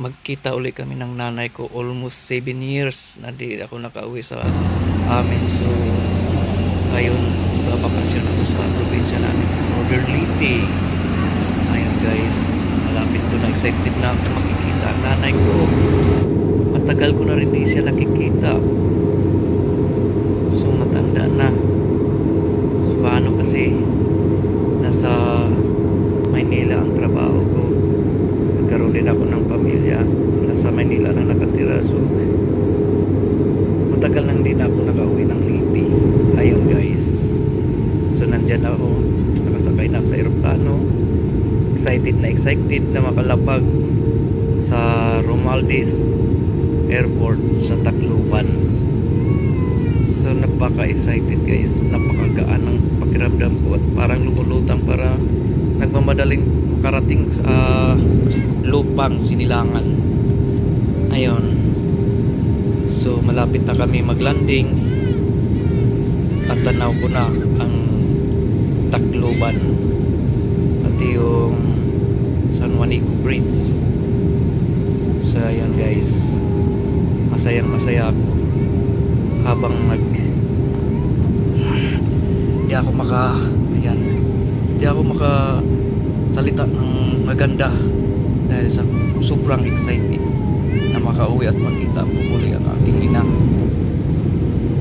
magkita uli kami ng nanay ko almost 7 years na di ako nakauwi sa amin. So, ngayon, babakasyon ako sa probinsya namin sa Southern Leyte. Ayun guys, malapit to na excited na ako makikita ang nanay ko. Matagal ko na rin di siya nakikita. So, matanda na. So, paano kasi nasa Maynila ang trabaho ko nagkaroon din ako ng pamilya nasa Maynila na nakatira so matagal nang din ako nakauwi ng Lipi ayun guys so nandyan ako nakasakay na sa aeroplano excited na excited na makalapag sa Romualdez Airport sa Tacloban. So napaka-excited guys. Napakagaan ng pakiramdam ko at parang lumulutang para nagmamadaling makarating sa lupang sinilangan. Ayun. So malapit na kami maglanding. At tanaw ko na ang Tacloban. Pati yung San Juanico Bridge. So ayun guys. Masayang masaya ako habang nag di ako maka ayan. Di ako maka salita ng maganda dahil sa sobrang excited na makauwi at makita ko muli ang aking ina.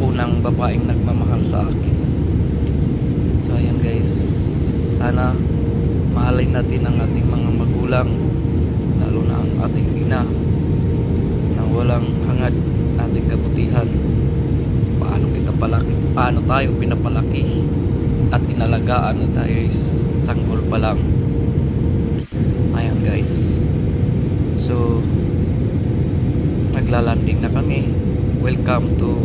Unang babaeng nagmamahal sa akin. So ayan guys. Sana mahalin natin ang ating mga magulang lalo na ang ating ina na walang hangad ating kabutihan. Paano kita palaki paano tayo pinapalaki at inalagaan na tayo ay sanggol pa lang. Ayan guys. So naglalanding na kami. Welcome to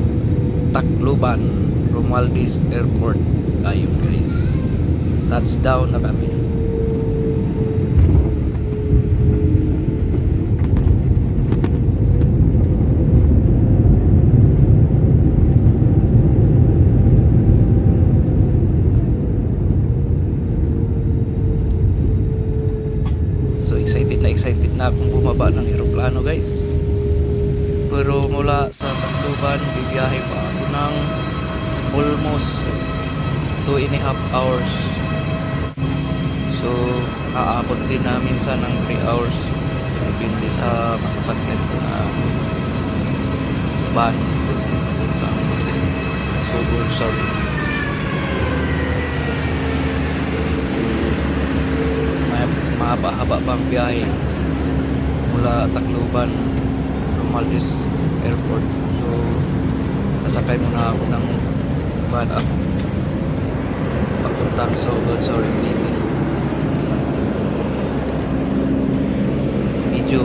Tacloban Romualdez Airport. Ayun guys. Touchdown na kami So excited na akong bumaba ng eroplano guys. Pero mula sa Tacloban, bibiyahe pa ako ng almost 2 and a half hours. So aabot din na minsan ng 3 hours. Depende sa masasakyan ko na van. So, sorry. So, ma- mahaba-haba pa ang biyahe mula Tacloban Romualdez Airport. So nasakay muna ako ng van up papuntang sa Udod sa Orlini medyo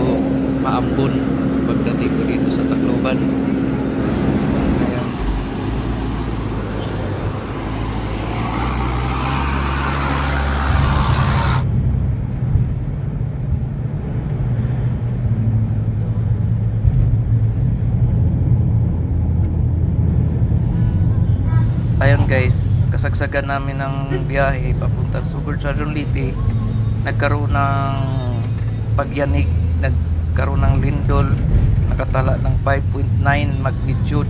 maambon pagdating ko dito sa Tacloban Ayan. Ayun guys, kasagsagan namin ng biyahe papuntang Sugod sa Liti. Nagkaroon ng pagyanig, nagkaroon ng lindol, nakatala ng 5.9 magnitude.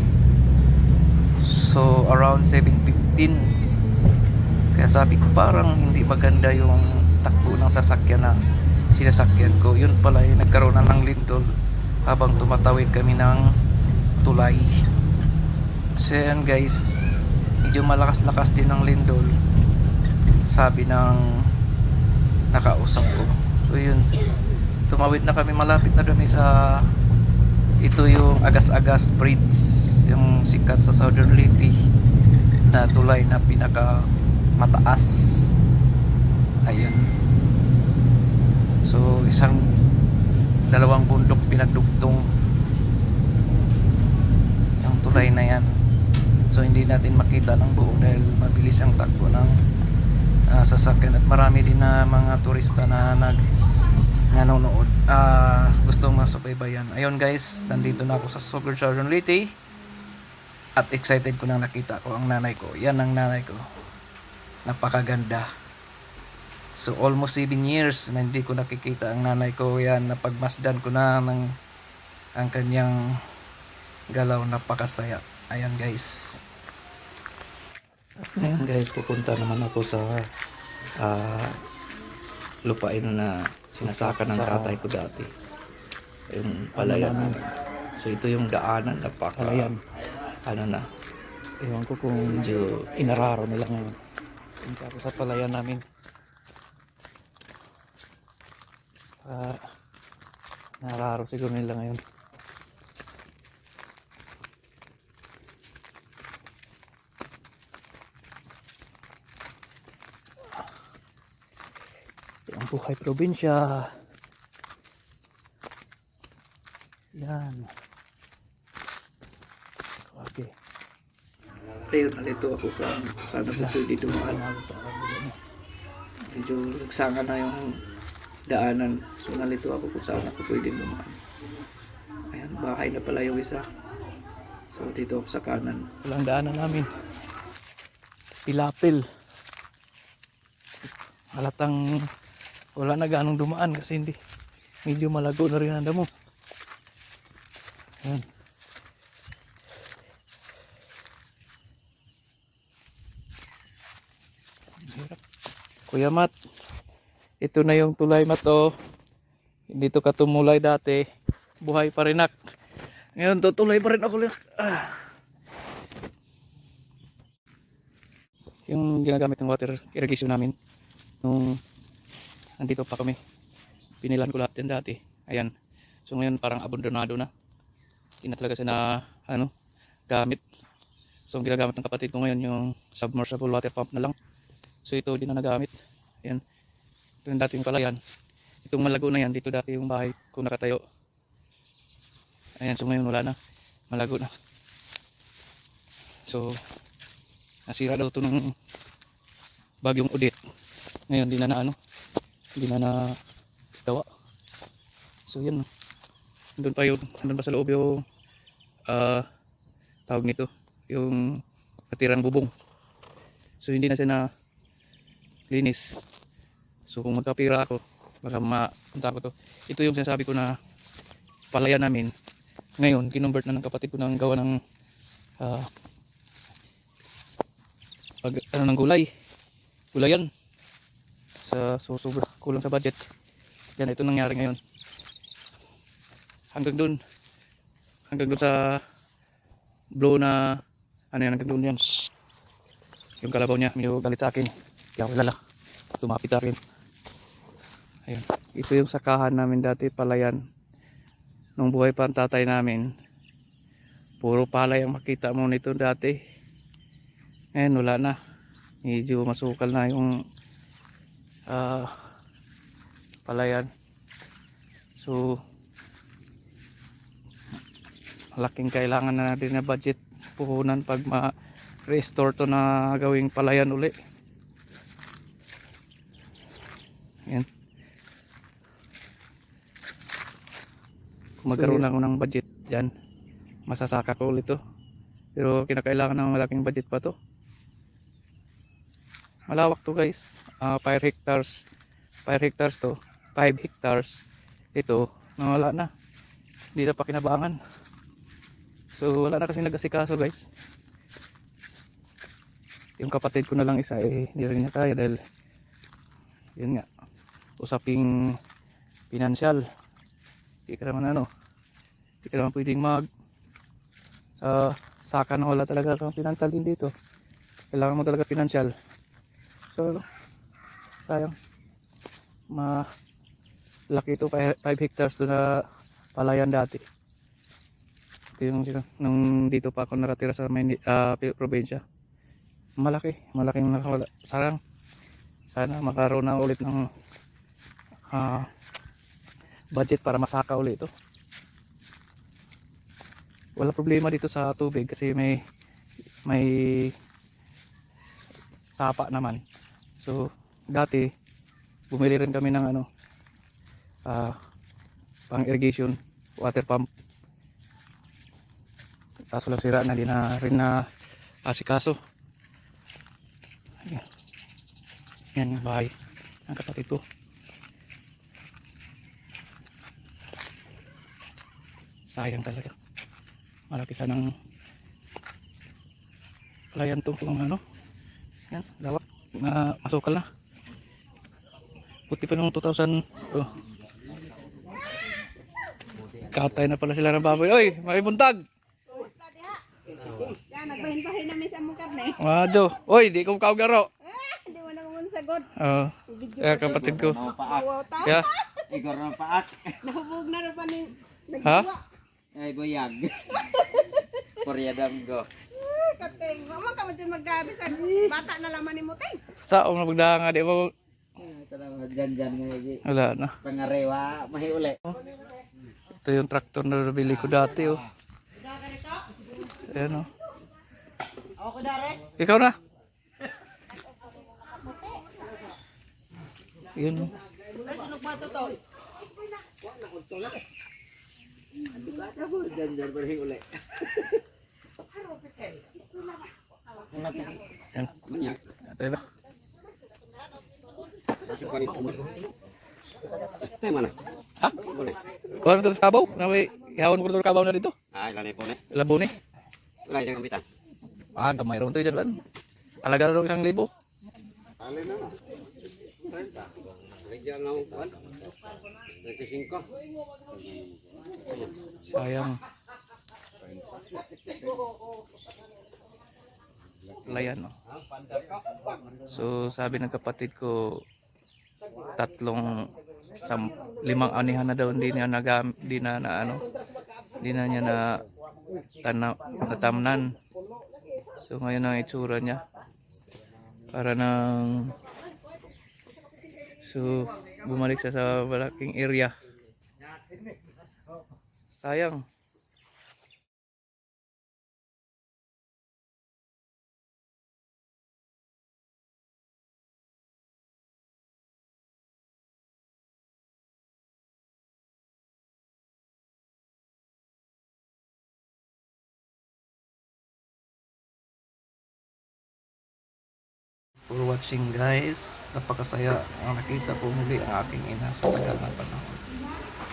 So around 7.15. Kaya sabi ko parang hindi maganda yung takbo ng sasakyan na sinasakyan ko. Yun pala yung nagkaroon na ng lindol habang tumatawid kami ng tulay. So yan guys, medyo malakas-lakas din ng lindol sabi ng nakausap ko. So yun. Tumawid na kami malapit na kami sa ito yung Agas-Agas Bridge yung sikat sa Southern Leyte na tulay na pinaka mataas ayun. So isang dalawang bundok pinagdugtong yung tulay na yan So hindi natin makita ng buo dahil mabilis ang takbo ng ah, sasakyan at marami din na mga turista na nag nanonood. Ah, gustong masubaybayan. Ayun guys, nandito na ako sa Soccer Southern Leyte at excited ko na nakita ko ang nanay ko. Yan ang nanay ko. Napakaganda. So almost 7 years na hindi ko nakikita ang nanay ko yan napagmasdan ko na ng ang kanyang galaw napakasaya. Ayan guys. Ayan guys, pupunta naman ako sa ah, lupain na sinasaka ng tatay ko dati. Yung palayan namin. So ito yung daanan napaka Palayan. ano na Ewan ko kung medyo inararo nila ngayon. Punta ako sa palayan namin. Ah, nararo siguro nila ngayon. Buhay probinsya. Yan. Okay. Ayun, nalito ako sa saan ako pwede dumaan. Medyo nagsanga na yung daanan. So nalito ako kung saan ako pwede dumaan. Ayan, bahay na pala yung isa. So dito ako sa kanan. Walang daanan namin. Pilapil. Halatang wala na ganong dumaan kasi hindi. Medyo malago na rin ang damo. Hirap. Kuya Mat, ito na yung tulay mat oh. Hindi to katumulay dati. Buhay pa rin nak. Ngayon tutuloy pa rin ako. Ah. yung ginagamit ng water irrigation namin nung nandito pa kami. Pinilan ko lahat yan dati. Ayan. So ngayon parang abandonado na. Hindi na talaga siya na ano gamit. So ang ginagamit ng kapatid ko ngayon yung submersible water pump na lang. So ito din na nagamit. Ayan. Ito yung dating palayan. Itong malago na yan dito dati yung bahay ko nakatayo. Ayan so ngayon wala na. Malago na. So nasira daw to ng bagyong udit ngayon di na na ano hindi na na gawa so yan doon pa yun doon pa sa loob yung ah tawag nito yung natirang bubong. So hindi na siya na linis. So kung magkapira ako baka mapunta ko to. Ito yung sinasabi ko na palayan namin. Ngayon kinumbert na ng kapatid ko ng gawa ng ah pag ano ng gulay. Gulayan sa so, sobra kulang sa budget. Yan ito nangyari ngayon. Hanggang dun. Hanggang dun sa blow na ano yan hanggang dun yan. Yung kalabaw niya medyo galit sa akin. Kaya ako kilala tumapit akin. Ayun ito yung sakahan namin dati palayan. Nung buhay pa ang tatay namin puro palay ang makita mo nito dati. Ngayon wala na. Medyo masukal na yung ah, palayan. So malaking kailangan na natin na budget puhunan pag ma-restore to na gawing palayan uli. Yan. Kung magkaroon ako ng budget dyan, masasaka ko ulit to. Pero kinakailangan ng malaking budget pa to malawak to guys. Uh, 5 hectares. 5 hectares to. 5 hectares. Ito nawala na. Hindi na pa kinabangan. So wala na kasi nagasikaso guys. Yung kapatid ko na lang isa eh hindi rin niya kaya dahil yun nga usaping pinansyal hindi ka naman ano hindi ka naman pwedeng mag uh, saka na wala talaga kang pinansyal din dito. Kailangan mo talaga pinansyal So, sayang. Ma laki ito 5 hectares na palayan dati. Ito yung nung dito pa ako nakatira sa Maynila, uh, probinsya. Malaki, malaking nakawala. Sarang sana makaroon na ulit ng uh, budget para masaka ulit ito. Wala problema dito sa tubig kasi may may sapa naman. So, dati, bumili rin kami ng ano, ah, pang irrigation, water pump. Kaso lang sira na, di na rin na asikaso. Ayan. Yan yung bahay. ang kapatid ko. Sayang talaga. Malaki sanang palayan to kung ano. Yan, lawak na masukal na. Puti pa nung 2000. Oh. Katay na pala sila ng baboy. Oy, may buntag. Yan, nagbahin-bahin namin sa mukha na eh. Wado. Oy, di ko kaugaro. Ah, Hindi mo na kumun sagot. Oh. Kaya kapatid ko. Kaya, Igor ng paak. Nahubog na rin pa ni ha? Ay, buyag. Koreadam go. Ay, kating. Mama ka mo dyan maggabi sa bata na laman ni Muting. Sa um nabagda nga di mo Talaga dyan dyan nga lagi. wala na. Pangarewa, mahi uli. Ito yung tractor na nabili ko dati oh. Ayan oh. Ako ko dare. Ikaw na. Yun oh. Sunog pa to to. Dyan dyan, mahi uli. Yan. Wala yung kampitan. Ah, gamay ron to dyan lan. Alaga na rin isang libo. Alay na na. 30. Nagyan lang ko. 25. Sayang. Layan oh. So sabi ng kapatid ko tatlong sam, limang anihan na daw hindi niya nagam, di na, na ano hindi na niya na tana, natamnan. So ngayon ang itsura niya. Para nang So bumalik siya sa malaking area. Sayang. For watching guys. Napakasaya ang nakita ko muli ang aking ina sa tagal na panahon.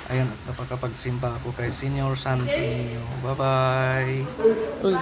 Ayun at napakapagsimba ako kay Senior Santi. Bye bye Uy.